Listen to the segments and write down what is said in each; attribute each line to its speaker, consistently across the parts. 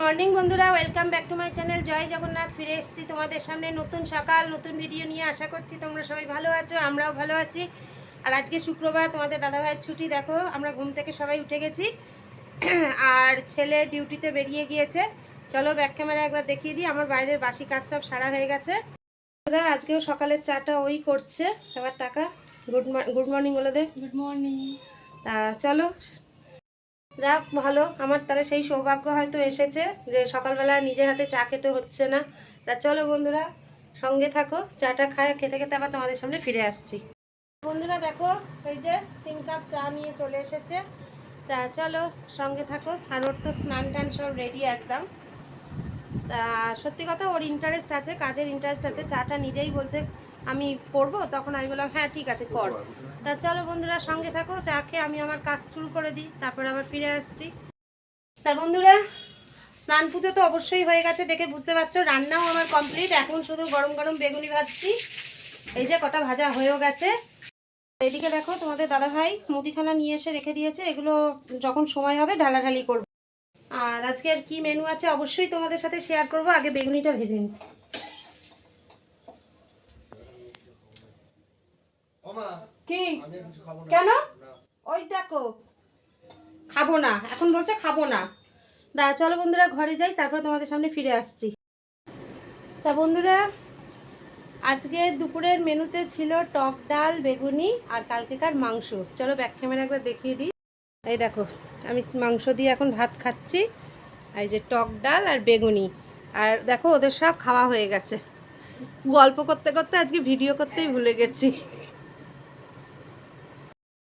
Speaker 1: Morning বন্ধুরা welcome back to my channel. জয় জগন্নাথ ফিরে এসেছি তোমাদের সামনে নতুন সকাল নতুন ভিডিও নিয়ে। আশা করছি তোমরা সবাই ভালো আছো আমরাও ভালো আছি। আর আজকে শুক্রবার তোমাদের দাদাভাইয়ের ছুটি দেখো আমরা ঘুম থেকে সবাই উঠে গেছি। আর ছেলে ডিউটিতে বেরিয়ে গিয়েছে। চলো ব্যাক ক্যামেরা একবার দেখিয়ে দিই আমার বাইরের বাসি কাজ সব সারা হয়ে গেছে। ওরা আজকেও সকালের চাটা ওই করছে। এবার টাকা গুড গুড মর্নিং বলে দে।
Speaker 2: Good morning.
Speaker 1: তা চলো যাক, ভালো। আমার তাহলে সেই সৌভাগ্য হয়তো এসেছে যে সকালবেলা নিজের হাতে চা খেতে হচ্ছে না। তা চলো বন্ধুরা, সঙ্গে থাকো, চাটা খায়, খেতে খেতে আবার তোমাদের সামনে ফিরে আসছি। বন্ধুরা দেখো, এই যে তিন কাপ চা নিয়ে চলে এসেছে। তা চলো, সঙ্গে থাকো। আর ওর তো স্নান টান সব রেডি একদম। তা সত্যি কথা, ওর ইন্টারেস্ট আছে, কাজের ইন্টারেস্ট আছে। চাটা নিজেই বলছে আমি করব তখন আমি বললাম হ্যাঁ ঠিক আছে কর। তা চলো বন্ধুরা সঙ্গে থাকো চা খেয়ে আমি আমার কাজ শুরু করে দিই তারপর আবার ফিরে আসছি। তা বন্ধুরা স্নান পুজো তো অবশ্যই হয়ে গেছে দেখে বুঝতে পারছ রান্নাও আমার কমপ্লিট এখন শুধু গরম গরম বেগুনি ভাজছি এই যে কটা ভাজা হয়েও গেছে। এদিকে দেখো তোমাদের দাদা ভাই মুদিখানা নিয়ে এসে রেখে দিয়েছে এগুলো যখন সময় হবে ঢালাঢালি করব। আর আজকে আর কি মেনু আছে অবশ্যই তোমাদের সাথে শেয়ার করব আগে বেগুনিটা ভেজে নিই। কি? কেন? ওই দেখো খাব না। এখন বলছে খাব না। দা চলো বন্ধুরা ঘরে যাই তারপর তোমাদের সামনে ফিরে আসছি। তা বন্ধুরা আজকে দুপুরের মেনুতে ছিল টক ডাল বেগুনি আর কালকেকার মাংস। চলো ব্যাক ক্যামেরা একবার দেখিয়ে দিই। এই দেখো আমি মাংস দিয়ে এখন ভাত খাচ্ছি। আর এই যে টক ডাল আর বেগুনি। আর দেখো ওদের সব খাওয়া হয়ে গেছে। গল্প করতে করতে আজকে ভিডিও করতেই ভুলে গেছি।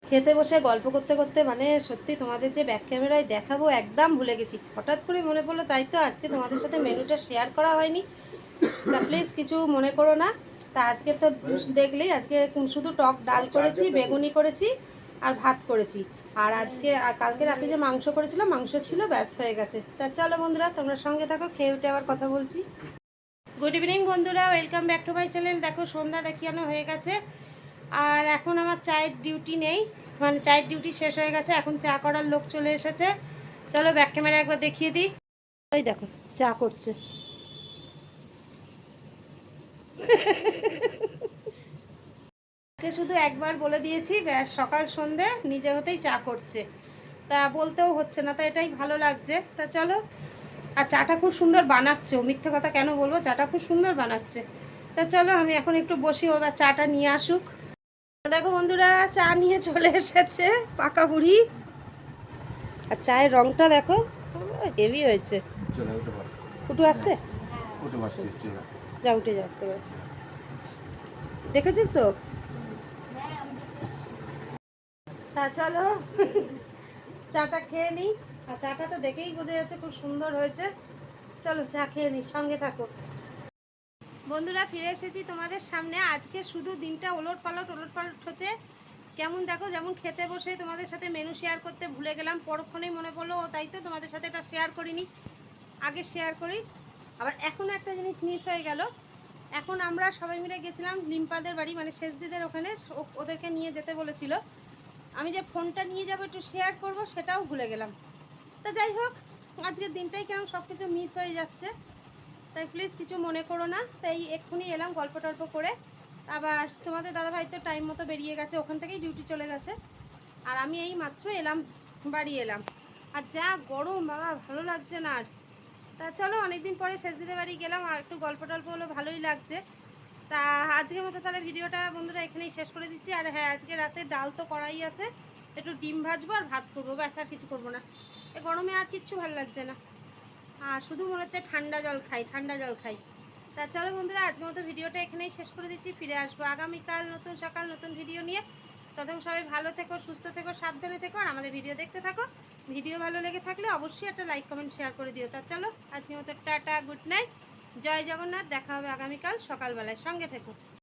Speaker 1: খেতে বসে গল্প করতে করতে মানে সত্যি তোমাদের যে ব্যাক ক্যামেরায় দেখাবো একদম ভুলে গেছি। হঠাৎ করে মনে পড়ল তাই তো আজকে তোমাদের সাথে মেনুটা শেয়ার করা হয়নি। তা প্লিজ কিছু মনে করো না। তা আজকে তো দেখলেই আজকে শুধু টক ডাল করেছি বেগুনি করেছি আর ভাত করেছি। আর আজকে আর কালকে রাতে যে মাংস করেছিলাম মাংস ছিল ব্যাস হয়ে গেছে। তা চলো বন্ধুরা তোমরা সঙ্গে থাকো খেয়ে উঠে আবার কথা বলছি। গুড ইভিনিং বন্ধুরা welcome back to my channel দেখো সন্ধ্যা দেখিয়ানো হয়ে গেছে। আর এখন আমার চায়ের ডিউটি নেই। মানে চায়ের ডিউটি শেষ হয়ে গেছে, এখন চা করার লোক চলে এসেছে। চলো ব্যাক ক্যামেরা একবার দেখিয়ে দিই। ওই দেখো, চা করছে। শুধু একবার বলে দিয়েছি, ব্যাস, সকাল সন্ধে নিজে হতেই চা করছে। তা বলতেও হচ্ছে না, তা এটাই ভালো লাগছে। তা চলো, আর চাটা খুব সুন্দর বানাচ্ছে ও, মিথ্যে কথা কেন বলব? চাটা খুব সুন্দর বানাচ্ছে। তা চলো, আমি এখন একটু বসি, ও চাটা নিয়ে আসুক। দেখো বন্ধুরা চা নিয়ে চলে এসেছে পাকা বুড়ি আর চায়ের রংটা দেখো হেভি হয়েছে।
Speaker 3: উঠে
Speaker 1: আসছে? যা উঠে যা আসতে পারে। দেখেছিস তো? তা চলো চাটা খেয়ে নিই আর চাটা তো দেখেই বোঝা যাচ্ছে খুব সুন্দর হয়েছে। চলো চা খেয়ে নিই সঙ্গে থাকো। বন্ধুরা ফিরে এসেছি তোমাদের সামনে। আজকে শুধু দিনটা ওলট পালট ওলট পালট হচ্ছে। কেমন দেখো, যেমন খেতে বসে তোমাদের সাথে মেনু শেয়ার করতে ভুলে গেলাম। পরক্ষণেই মনে পড়ল, ও তাই তো তোমাদের সাথে এটা শেয়ার করিনি। আগে শেয়ার করি। আবার এখনও একটা জিনিস মিস হয়ে গেল। এখন আমরা সবাই মিলে গেছিলাম লিম্পাদের বাড়ি মানে শেষদিদের ওখানে। ও- ওদেরকে নিয়ে যেতে বলেছিল। আমি যে ফোনটা নিয়ে যাব একটু শেয়ার করব, সেটাও ভুলে গেলাম। তা যাই হোক, আজকের দিনটাই কেন সব কিছু মিস হয়ে যাচ্ছে। তাই প্লিজ কিছু মনে করো না। তাই এক্ষুনি এলাম গল্প টল্প করে। আবার তোমাদের দাদাভাই তো টাইম মতো বেরিয়ে গেছে, ওখান থেকেই ডিউটি চলে গেছে। আর আমি এই মাত্র এলাম, বাড়ি এলাম। আর যা গরম বাবা, ভালো লাগছে না আর। তা চলো অনেকদিন পরে শেষ দিতে বাড়ি গেলাম, আর একটু গল্প টল্প হলো ভালোই লাগছে। তা আজকের মতো তাহলে ভিডিওটা বন্ধুরা এখানেই শেষ করে দিচ্ছি। আর হ্যাঁ আজকে রাতে ডাল তো করাই আছে। একটু ডিম ভাজবো আর ভাত করব, ব্যাস আর কিছু করব না। এ গরমে আর কিচ্ছু ভালো লাগছে না। আর শুধু মনে হচ্ছে ঠান্ডা জল খাই, ঠান্ডা জল খাই। তা চলো বন্ধুরা আজকের মতো ভিডিওটা এখানেই শেষ করে দিচ্ছি। ফিরে আসব আগামীকাল নতুন সকাল নতুন ভিডিও নিয়ে। ততক্ষণ সবাই ভালো থেকো, সুস্থ থেকো, সাবধানে থেকো, আর আমাদের ভিডিও দেখতে থাকো। ভিডিও ভালো লেগে থাকলে অবশ্যই একটা লাইক, কমেন্ট, শেয়ার করে দিও। তা চলো, আজকের মতো টাটা, গুড নাইট। জয় জগন্নাথ, দেখা হবে আগামীকাল সকালবেলায়। সঙ্গে থেকো।